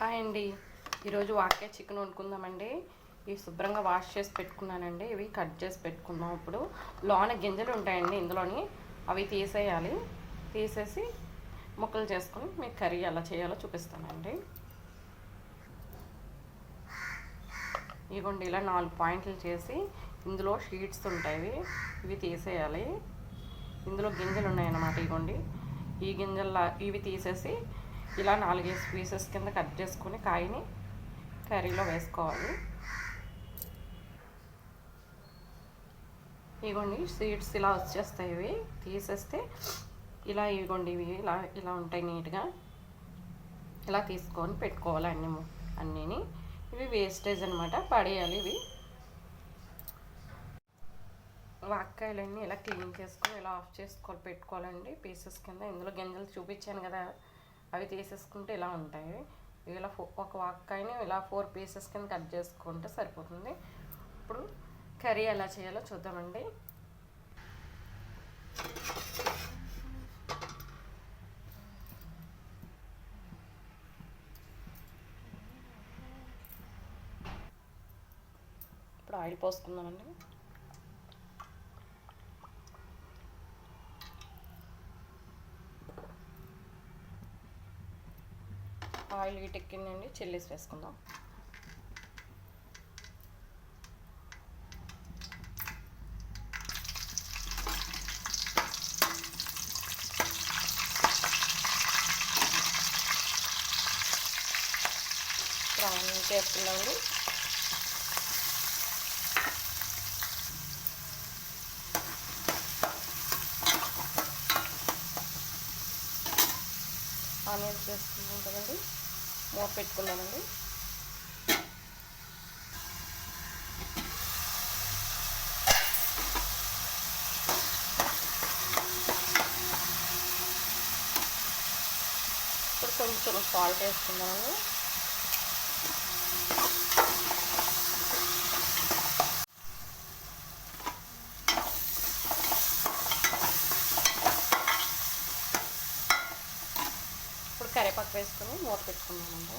Hi అండి. ఈరోజు వాకే chicken వండుకుందామండి. ఇవి శుభ్రంగా వాష్ చేసి పెట్టుకున్నానండి. ఇవి కట్ చేసి పెట్టుకుందాం ఇప్పుడు. లోన గింజలు ఉంటాయండి ఇందులోని. అవి తీసేయాలి. తీసేసి ముక్కలు చేసుకొని మీకు కర్రీ ఎలా చేయాలో చూపిస్తానండి. ఇదిగోండి ఇలా నాలుగు పాయింట్లు చేసి ఇందులో షీట్స్ ఉంటాయి. ఇవి తీసేయాలి. ఇందులో గింజలు ఉన్నాయన్నమాట ఇదిగోండి. ఈ గింజల్లా ఇవి తీసేసి ఇలా నాలుగేసి పీసెస్ కింద కట్ చేసుకుని కాయని కర్రీలో వేసుకోవాలి. ఇగోండి సీడ్స్ ఇలా వచ్చేస్తాయి ఇవి. తీసేస్తే ఇలా ఇగోండి ఇవి ఇలా ఇలా ఉంటాయి నీట్గా. ఇలా తీసుకొని పెట్టుకోవాలి అన్ని అన్నీని. ఇవి వేస్టేజ్ అనమాట పడేయాలి ఇవి. వాక్కాయలన్నీ ఇలా క్లీన్ చేసుకొని ఇలా ఆఫ్ చేసుకోవాలి పెట్టుకోవాలండి. పీసెస్ కింద ఇందులో గింజలు చూపించాను కదా. అవి తీసేసుకుంటే ఇలా ఉంటాయి. ఇలా ఫో ఒక వాక్కాయని ఇలా ఫోర్ పీసెస్ కింద కట్ చేసుకుంటే సరిపోతుంది. ఇప్పుడు కర్రీ ఎలా చేయాలో చూద్దామండి. ఇప్పుడు ఆయిల్ పోసుకుందామండి. ఆయిల్ వీటెక్కిందండి చిల్లీస్ వేసుకుందాం. ప్రాన్ వేసుకుందామండి ఆనియన్స్ వేసుకున్నాం కదండి. మూత పెట్టుకున్నానండి. ఇప్పుడు కొంచెం సాల్ట్ వేసుకున్నాను ఇప్పుడు కరివేపాకు వేసుకొని మూత పెట్టుకున్నామండి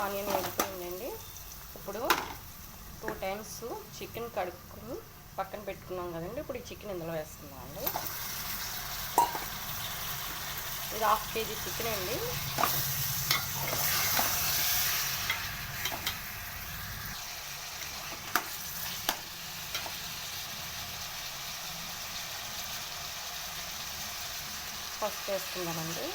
ఆనియన్ వేగిపోయిందండి. ఇప్పుడు టూ టైమ్స్ చికెన్ కడుక్కుని పక్కన పెట్టుకున్నాం కదండి. ఇప్పుడు ఈ చికెన్ ఇందులో వేస్తున్నాం అండి. ఇది హాఫ్ కేజీ చికెన్ అండి. ఫస్ట్ వేసుకుందామండి.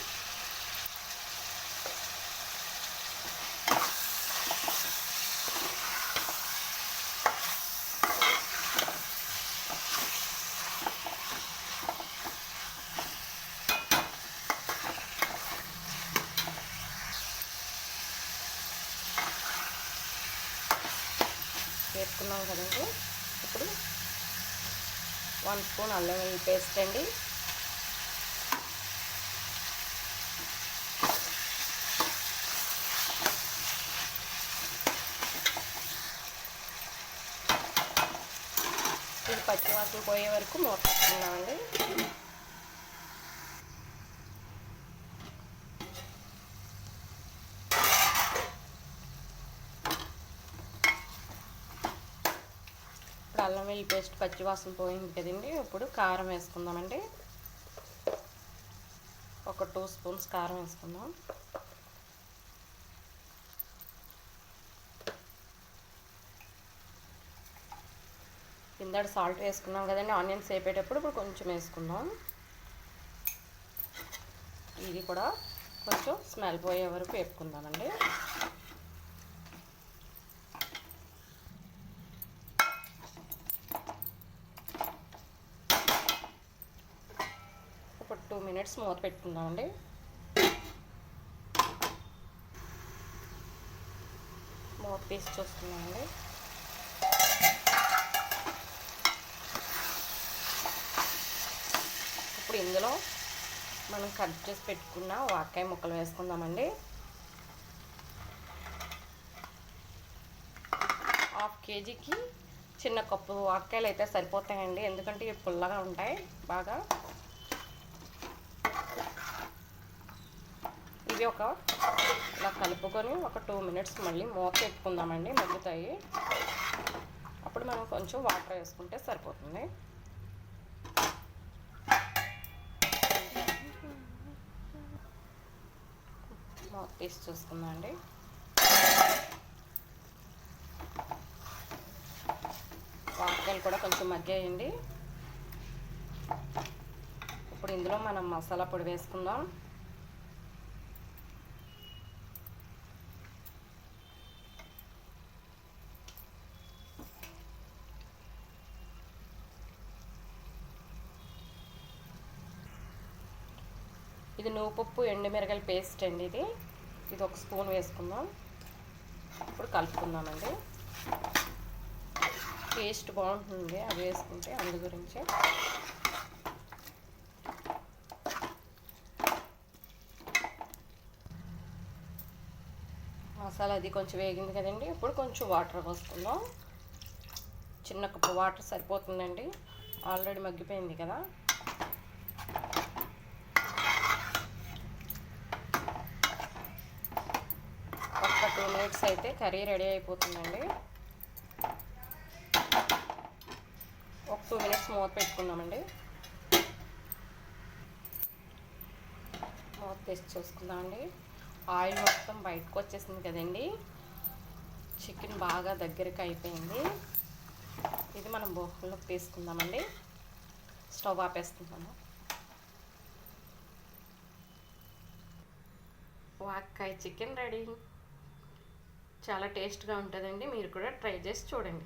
వేసుకున్నాం కదండి. ఇప్పుడు వన్ స్పూన్ అల్లం వెల్లుల్లి పేస్ట్ అండి. ఇది పచ్చివాసన పోయే వరకు మూత పెట్టుకున్నామండి అల్లం వెల్లి పేస్ట్ పచ్చివాసన పోయింది కదండి. ఇప్పుడు కారం వేసుకుందామండి ఒక టూ స్పూన్స్ కారం వేసుకుందాం. కిందట సాల్ట్ వేసుకున్నాం కదండి ఆనియన్స్ వేపేటప్పుడు ఇప్పుడు కొంచెం వేసుకుందాం. ఇది కూడా కొంచెం స్మెల్ పోయే వరకు వేపుకుందామండి. మినిట్స్ మూత పెట్టుకుందామండి. మూత తీసి చూస్తున్నామండి. ఇప్పుడు ఇందులో మనం కట్ చేసి పెట్టుకున్న వాకాయ ముక్కలు వేసుకుందామండి. హాఫ్ కేజీకి చిన్న కప్పు వాకాయలు అయితే సరిపోతాయండి. ఎందుకంటే ఇవి పుల్లగా ఉంటాయి బాగా. ఇవి ఒక ఇలా కలుపుకొని ఒక టూ మినిట్స్ మళ్ళీ మూత పెట్టుకుందామండి మగ్గుతాయి అప్పుడు మనం కొంచెం వాటర్ వేసుకుంటే సరిపోతుంది. మూత తీసి చూసుకుందాం అండి. కూడా కొంచెం మగ్గాయండి ఇప్పుడు ఇందులో మనం మసాలా పొడి వేసుకుందాం. ఇది నువ్వుపప్పు ఎండుమిరగల పేస్ట్ అండి ఇది. ఇది ఒక స్పూన్ వేసుకుందాం. ఇప్పుడు కలుపుకుందామండి. టేస్ట్ బాగుంటుంది. అది వేసుకుంటే అందు గురించి. మసాలా అది కొంచెం వేగింది కదండి. ఇప్పుడు కొంచెం వాటర్ పోసుకుందాం. చిన్న కప్పు వాటర్ సరిపోతుందండి. ఆల్రెడీ మగ్గిపోయింది కదా. టూ మినిట్స్ అయితే కర్రీ రెడీ అయిపోతుందండి. ఒక టూ మినిట్స్ మూత పెట్టుకుందామండి. మూత తీసి చూసుకుందామండి. ఆయిల్ మొత్తం బయటకు వచ్చేసింది కదండి. చికెన్ బాగా దగ్గరికి అయిపోయింది. ఇది మనం బోహంలోకి తీసుకుందామండి. స్టవ్ ఆపేస్తున్నాము వాక్కాయ చికెన్ రెడీ. చాలా టేస్ట్గా ఉంటుందండి. మీరు కూడా ట్రై చేసి చూడండి.